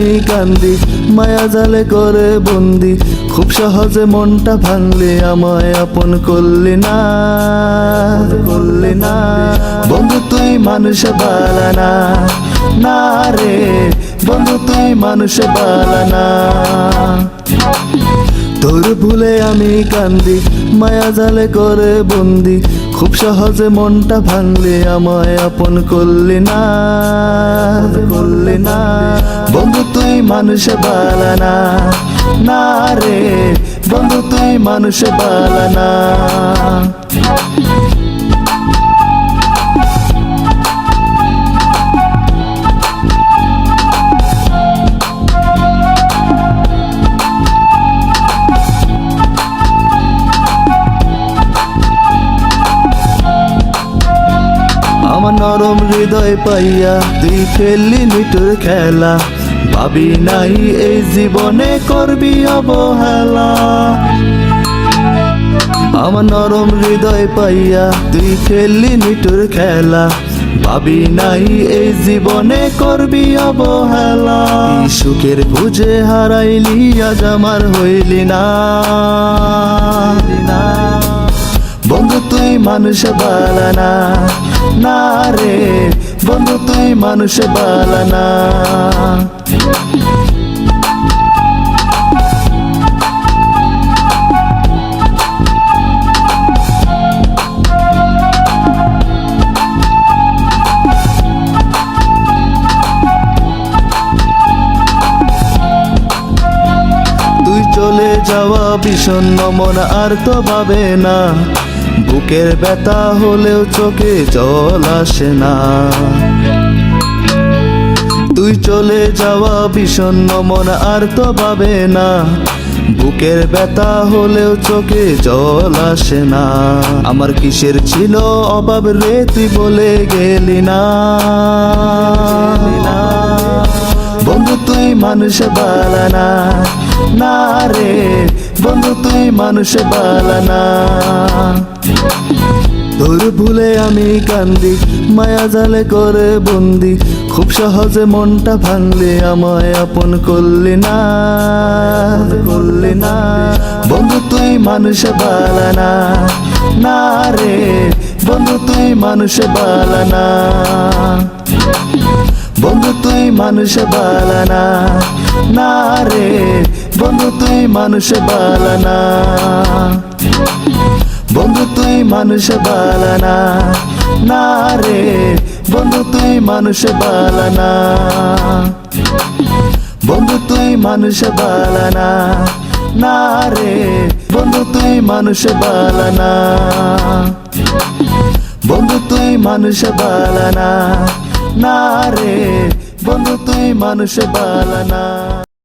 কান্দি, মায়া জালে করে বন্দি। খুব সহজে মনটা ভাঙলে, আমায় আপন করলি না। করলি না। বন্ধু, তুই মানুষ বালানা না। রে, বন্ধু, তুই মানুষ বালানা তোর ভুলে আমি কান্দি, মায়া জালে করে বন্দি। খুব সহজে মনটা ভাঙলে, আমায় আপন করলি না। মানুষ বালানা না। রে বন্ধু, তুই মানুষ বালানা আমার নরম হৃদয় পাইয়া তুই খেললি নিটুর খেলা। ভাবি নাই এই জীবনে করবি অবহেলা। আমার নরম হৃদয় পাইয়া তুই খেললি নিটুর খেলা। ভাবি নাই এই জীবনে করবি অবহেলা। সুখের বুঝে হারাইলি, আজ আমার হইলি না। বন্ধু তুই মানুষ বালানা না। রে, বন্ধু তুই মানুষ বালানা বিষণ্ণ মন আর তো ভাবে না। বুকের ব্যথা হলেও চোখে জল আসে না। তুই চলে যাওয়া বিষণ্ণ মন আর তো ভাবে না। বুকের ব্যথা হলেও চোখে জল আসে না। আমার কিসের ছিল অভাব রে তুই বলে গেলি না। বন্ধু তুই মানুষ বালানা না রে মানুষ বালানা তোর ভুলে আমি কান্দি, মায়া জালে করে বন্দি, খুব সহজে মনটা ভাঙলে, আমায় আপন করলি না করলি না। বন্ধু, তুই মানুষ বালানা না। রে, বন্ধু, তুই মানুষ বালানা বন্ধু, তুই মানুষ বালানা না রে বন্ধু, তুই মানুষ বালানা বন্ধু, তুই মানুষ বালানা না। রে, বন্ধু, তুই মানুষ বালানা বন্ধু, তুই মানুষ বালানা না। রে, বন্ধু, তুই মানুষ বালানা বন্ধু, তুই মানুষ বালানা না। রে, বন্ধু, তুই মানুষ বালানা